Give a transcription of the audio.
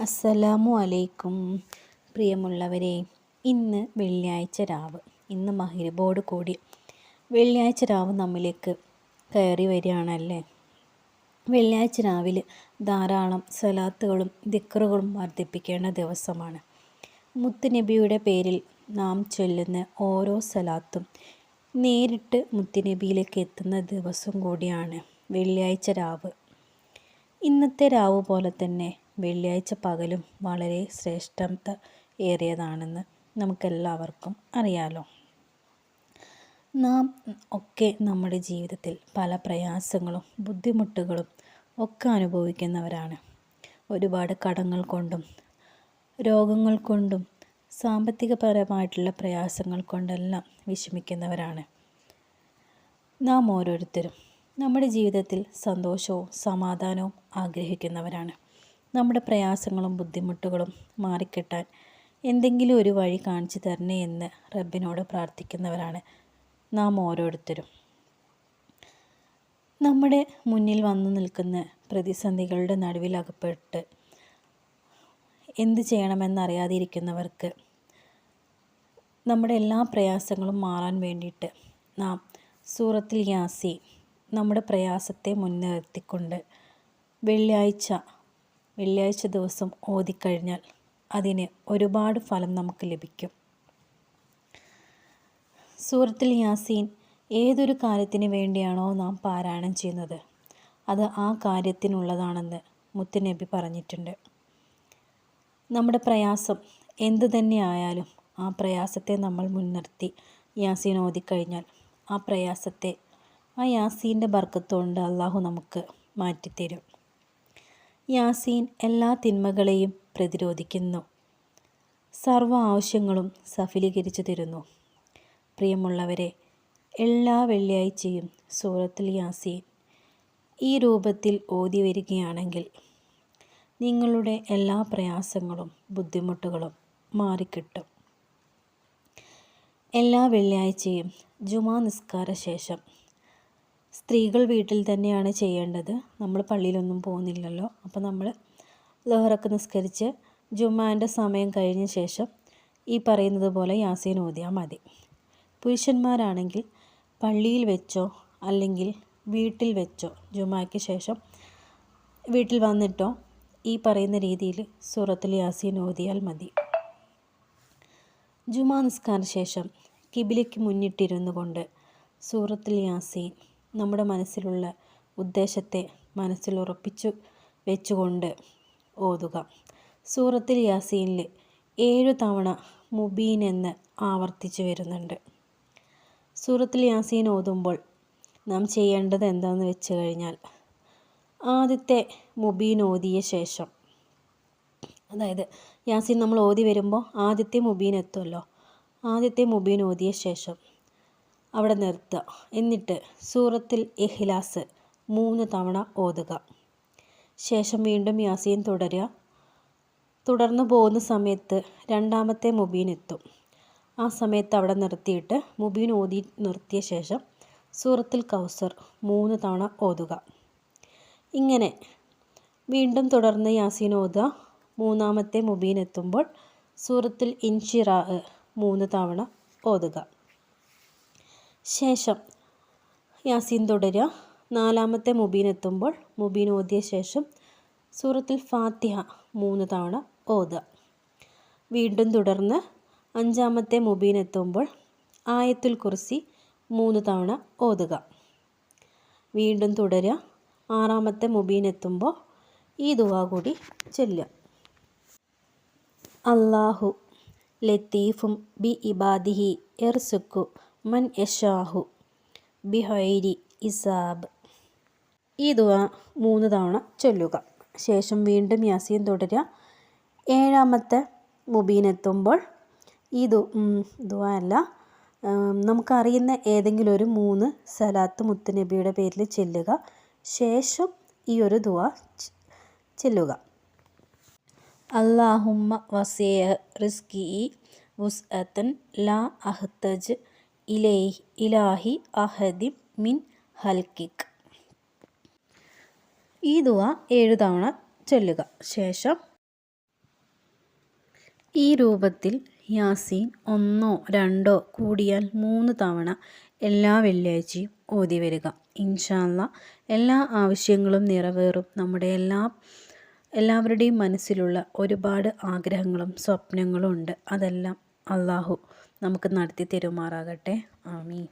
അസ്സലാമു അലൈക്കും പ്രിയമുള്ളവരെ ഇന്ന് വെള്ളിയാഴ്ച രാവ്. ഇന്ന് മഹിരബോട് കൂടി വെള്ളിയാഴ്ച രാവ് നമ്മിലേക്ക് കയറി വരികയാണല്ലേ? വെള്ളിയാഴ്ച രാവിലെ ധാരാളം സലാത്തുകളും ദിക്കറുകളും വർദ്ധിപ്പിക്കേണ്ട ദിവസമാണ്. മുത്തുനബിയുടെ പേരിൽ നാം ചൊല്ലുന്ന ഓരോ സലാത്തും നേരിട്ട് മുത്തുനബിയിലേക്ക് എത്തുന്ന ദിവസം കൂടിയാണ് വെള്ളിയാഴ്ച രാവ്. ഇന്നത്തെ രാവ് പോലെ തന്നെ വെള്ളിയാഴ്ച പകലും വളരെ ശ്രേഷ്ഠത ഏറിയതാണെന്ന് നമുക്കെല്ലാവർക്കും അറിയാലോ. നാം ഒക്കെ നമ്മുടെ ജീവിതത്തിൽ പല പ്രയാസങ്ങളും ബുദ്ധിമുട്ടുകളും ഒക്കെ അനുഭവിക്കുന്നവരാണ്. ഒരുപാട് കടങ്ങൾ കൊണ്ടും രോഗങ്ങൾ കൊണ്ടും സാമ്പത്തികപരമായിട്ടുള്ള പ്രയാസങ്ങൾ കൊണ്ടെല്ലാം വിഷമിക്കുന്നവരാണ്. നാം ഓരോരുത്തരും നമ്മുടെ ജീവിതത്തിൽ സന്തോഷവും സമാധാനവും ആഗ്രഹിക്കുന്നവരാണ്. നമ്മുടെ പ്രയാസങ്ങളും ബുദ്ധിമുട്ടുകളും മാറിക്കിട്ടാൻ എന്തെങ്കിലും ഒരു വഴി കാണിച്ചു തരണേ എന്ന് റബ്ബിനോട് പ്രാർത്ഥിക്കുന്നവരാണ് നാം ഓരോരുത്തരും. നമ്മുടെ മുന്നിൽ വന്നു നിൽക്കുന്ന പ്രതിസന്ധികളുടെ നടുവിൽ അകപ്പെട്ട് എന്ത് ചെയ്യണമെന്നറിയാതിരിക്കുന്നവർക്ക് നമ്മുടെ എല്ലാ പ്രയാസങ്ങളും മാറാൻ വേണ്ടിയിട്ട് നാം സൂറത്തിൽ യാസി നമ്മുടെ പ്രയാസത്തെ മുൻനിർത്തിക്കൊണ്ട് വെള്ളിയാഴ്ച വെള്ളിയാഴ്ച ദിവസം ഓതിക്കഴിഞ്ഞാൽ അതിന് ഒരുപാട് ഫലം നമുക്ക് ലഭിക്കും. സൂറത്തിൽ യാസീൻ ഏതൊരു കാര്യത്തിന് വേണ്ടിയാണോ നാം പാരായണം ചെയ്യുന്നത്? അത് ആ കാര്യത്തിനുള്ളതാണെന്ന് മുത്തുനബി പറഞ്ഞിട്ടുണ്ട്. നമ്മുടെ പ്രയാസം എന്തു തന്നെ ആയാലും ആ പ്രയാസത്തെ നമ്മൾ മുൻനിർത്തി യാസീൻ ഓതിക്കഴിഞ്ഞാൽ ആ പ്രയാസത്തെ ആ യാസീന്റെ ബർക്കത്തുകൊണ്ട് അള്ളാഹു നമുക്ക് മാറ്റിത്തരും. യാസീൻ എല്ലാ തിന്മകളെയും പ്രതിരോധിക്കുന്നു. സർവ ആവശ്യങ്ങളും സഫലീകരിച്ചു തരുന്നു. പ്രിയമുള്ളവരെ എല്ലാ വെള്ളിയാഴ്ചയും സൂറത്തിൽ യാസീൻ ഈ രൂപത്തിൽ ഓതി വരികയാണെങ്കിൽ നിങ്ങളുടെ എല്ലാ പ്രയാസങ്ങളും ബുദ്ധിമുട്ടുകളും മാറിക്കിട്ടും. എല്ലാ വെള്ളിയാഴ്ചയും ജുമാ നിസ്കാര ശേഷം സ്ത്രീകൾ വീട്ടിൽ തന്നെയാണ് ചെയ്യേണ്ടത്. നമ്മൾ പള്ളിയിലൊന്നും പോകുന്നില്ലല്ലോ. അപ്പോൾ നമ്മൾ ലോഹറൊക്കെ നിസ്കരിച്ച് ജുമാന്റെ സമയം കഴിഞ്ഞ ശേഷം ഈ പറയുന്നത് പോലെ യാസീൻ ഓതിയാൽ മതി. പുരുഷന്മാരാണെങ്കിൽ പള്ളിയിൽ വെച്ചോ അല്ലെങ്കിൽ വീട്ടിൽ വെച്ചോ ജുമായ്ക്ക് ശേഷം വീട്ടിൽ വന്നിട്ടോ ഈ പറയുന്ന രീതിയിൽ സൂറത്തിൽ യാസീൻ ഓതിയാൽ മതി. ജുമാ നിസ്കാര ശേഷം കിബിലയ്ക്ക് മുന്നിട്ടിരുന്നു കൊണ്ട് സൂറത്തിൽ യാസീൻ നമ്മുടെ മനസ്സിലുള്ള ഉദ്ദേശത്തെ മനസ്സിൽ ഉറപ്പിച്ചു വെച്ചുകൊണ്ട് ഓതുക. സൂറത്തിൽ യാസീനിൽ ഏഴു തവണ മുബീൻ എന്ന് ആവർത്തിച്ചു വരുന്നുണ്ട്. സൂറത്തിൽ യാസീൻ ഓതുമ്പോൾ നാം ചെയ്യേണ്ടത് എന്താണെന്ന് വെച്ച് കഴിഞ്ഞാൽ ആദ്യത്തെ മുബീൻ ഓതിയ ശേഷം. അതായത് യാസീൻ നമ്മൾ ഓതി വരുമ്പോൾ ആദ്യത്തെ മുബീൻ എത്തുമല്ലോ. ആദ്യത്തെ മുബീൻ ഓതിയ ശേഷം അവിടെ നിർത്തുക. എന്നിട്ട് സൂറത്തിൽ ഇഖ്ലാസ് മൂന്ന് തവണ ഓതുക. ശേഷം വീണ്ടും യാസീൻ തുടരുക. തുടർന്ന് പോകുന്ന സമയത്ത് രണ്ടാമത്തെ മുബീൻ എത്തും. ആ സമയത്ത് അവിടെ നിർത്തിയിട്ട് മുബീൻ ഓതി നിർത്തിയ ശേഷം സൂറത്തിൽ കൗസർ മൂന്ന് തവണ ഓതുക. ഇങ്ങനെ വീണ്ടും തുടർന്ന് യാസീൻ ഓതുക. മൂന്നാമത്തെ മുബീൻ എത്തുമ്പോൾ സൂറത്തിൽ ഇൻഷിറാ മൂന്ന് തവണ ഓതുക. ശേഷം യാസീൻ തുടരുക. നാലാമത്തെ മുബീൻ എത്തുമ്പോൾ മുബീൻ ഓതിയ ശേഷം സൂറത്തിൽ ഫാത്തിഹ മൂന്ന് തവണ ഓതുക വീണ്ടും തുടർന്ന് അഞ്ചാമത്തെ മുബീൻ എത്തുമ്പോൾ ആയത്തുൽ കുർസി മൂന്ന് തവണ ഓതുക. വീണ്ടും തുടരുക. ആറാമത്തെ മുബീൻ എത്തുമ്പോൾ ഈ ദുവാ കൂടി ചൊല്ലുക. അള്ളാഹു ലത്തീഫും ബി ഇബാദിഹി എർസുക്കു മൻ യഷാഹു ബിഹൈരി ഇസാബ്. ഈ ദുവ മൂന്ന് തവണ ചൊല്ലുക. ശേഷം വീണ്ടും യാസീൻ തുടരുക. ഏഴാമത്തെ മുബീനെത്തുമ്പോൾ ഈ ദു ദുവ അല്ല നമുക്കറിയുന്ന ഏതെങ്കിലും ഒരു മൂന്ന് സലാത്ത് മുത്തുനബിയുടെ പേരിൽ ചെല്ലുക. ശേഷം ഈ ഒരു ദുവ ചെല്ലുക. അള്ളാഹുമ്മ വസേ റിസ്കി വുസ്അത്തൻ ലാ അഹ്തജ് ഇലേഹി ഇലാഹി അഹദിബ് മിൻ ഹൽക്കിക്. ഈ ദുവ ഏഴു തവണ ചൊല്ലുക. ശേഷം ഈ രൂപത്തിൽ യാസീൻ ഒന്നോ രണ്ടോ കൂടിയാൽ മൂന്ന് തവണ എല്ലാ വെള്ളിയാഴ്ചയും ഓതി വരിക. ഇൻഷാല്ല എല്ലാ ആവശ്യങ്ങളും നിറവേറും നമ്മുടെ എല്ലാ എല്ലാവരുടെയും മനസ്സിലുള്ള ഒരുപാട് ആഗ്രഹങ്ങളും സ്വപ്നങ്ങളും ഉണ്ട്. അതെല്ലാം അള്ളാഹു നമുക്ക് നടത്തി തരുമാറാകട്ടെ. ആമീൻ.